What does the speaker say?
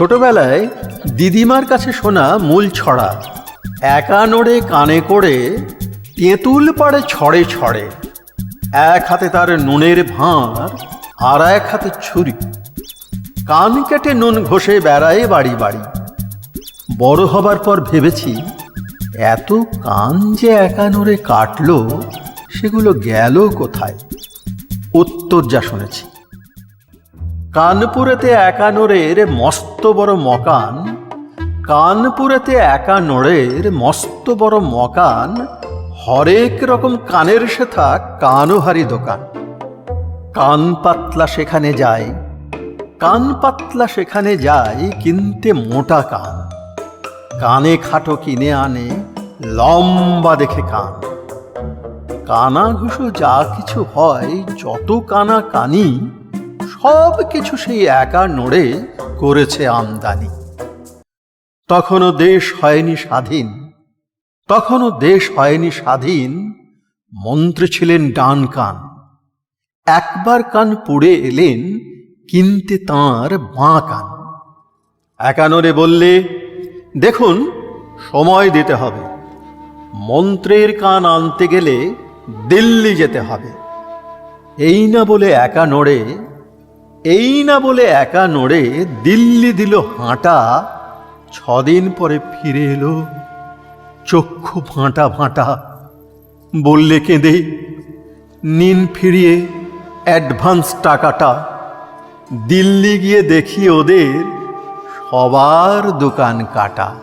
ছোটবেলায় দিদিমার কাছে শোনা মূল ছড়া। একা নড়ে, কানে করে, তেঁতুল পাড়ে ছড়ে ছড়ে। এক হাতে তার নুনের ভাঁড়, আর এক হাতে ছুরি। কান কেটে নুন ঘষে বেড়ায় বাড়ি বাড়ি। বড় হবার পর ভেবেছি, এত কান যে একা নড়ে কাটলো, সেগুলো গেল কোথায়? উত্তর যা শুনেছি। কানপুরেতে একা নোড়ের মস্ত বড় মকান। কানপুরেতে একা নোড়ের মস্ত বড় মকান। হরেক রকম কানের সেথা কানোহারি দোকান। কান পাতলা সেখানে যায়। কান পাতলা সেখানে যায় কিনতে মোটা কান। কানে খাটো কিনে আনে, লম্বা দেখে কান। কানা ঘুষো যা কিছু হয়, যত কানা কানি সব কিছু সেই একা নড়ে করেছে আমদানি। তখনও দেশ হয়নি স্বাধীন। তখনও দেশ হয়নি স্বাধীন, মন্ত্রী ছিলেন ডান কান। একবার কান পুড়ে এলেন কিনতে তাঁর বাঁ কান। একানরে বললে, দেখুন, সময় দিতে হবে। মন্ত্রের কান আনতে গেলে দিল্লি যেতে হবে। এই না বলে একা নড়ে এই না বলে একা নড়ে দিল্লি দিল হাঁটা, ছদিন পরে ফিরে এলো চক্ষু ভাঁটা ভাঁটা। বললে কেঁদে, নিন ফিরিয়ে অ্যাডভান্স টাকাটা। দিল্লি গিয়ে দেখি ওদের সবার দোকান কাটা।